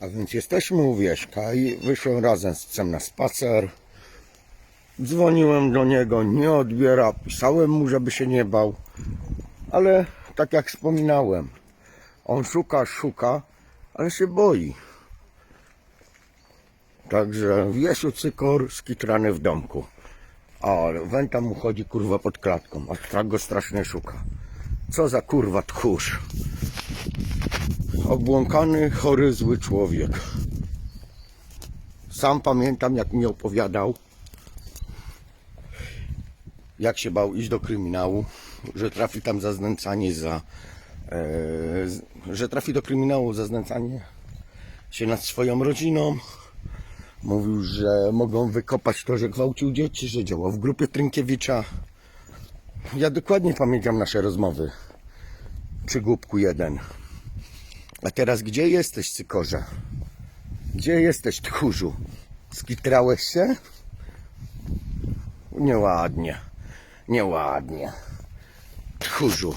A więc jesteśmy u Wieśka i wyszłem razem z psem na spacer. Dzwoniłem do niego, nie odbiera, pisałem mu, żeby się nie bał. Ale tak jak wspominałem, on szuka, szuka, ale się boi. Także Wiesiu cykor skitrany w domku. A Wenta mu chodzi kurwa pod klatką, aż tak go strasznie szuka. Co za kurwa tchórz. Obłąkany, chory, zły człowiek. Sam pamiętam, jak mi opowiadał, jak się bał iść do kryminału, że trafi tam za znęcanie za. E, że trafi do kryminału za znęcanie się nad swoją rodziną. Mówił, że mogą wykopać to, że gwałcił dzieci, że działał w grupie Trynkiewicza. Ja dokładnie pamiętam nasze rozmowy przy głupku jeden. A teraz gdzie jesteś, cykorze? Gdzie jesteś, tchórzu? Skitrałeś się? Nieładnie. Nieładnie. Tchórzu.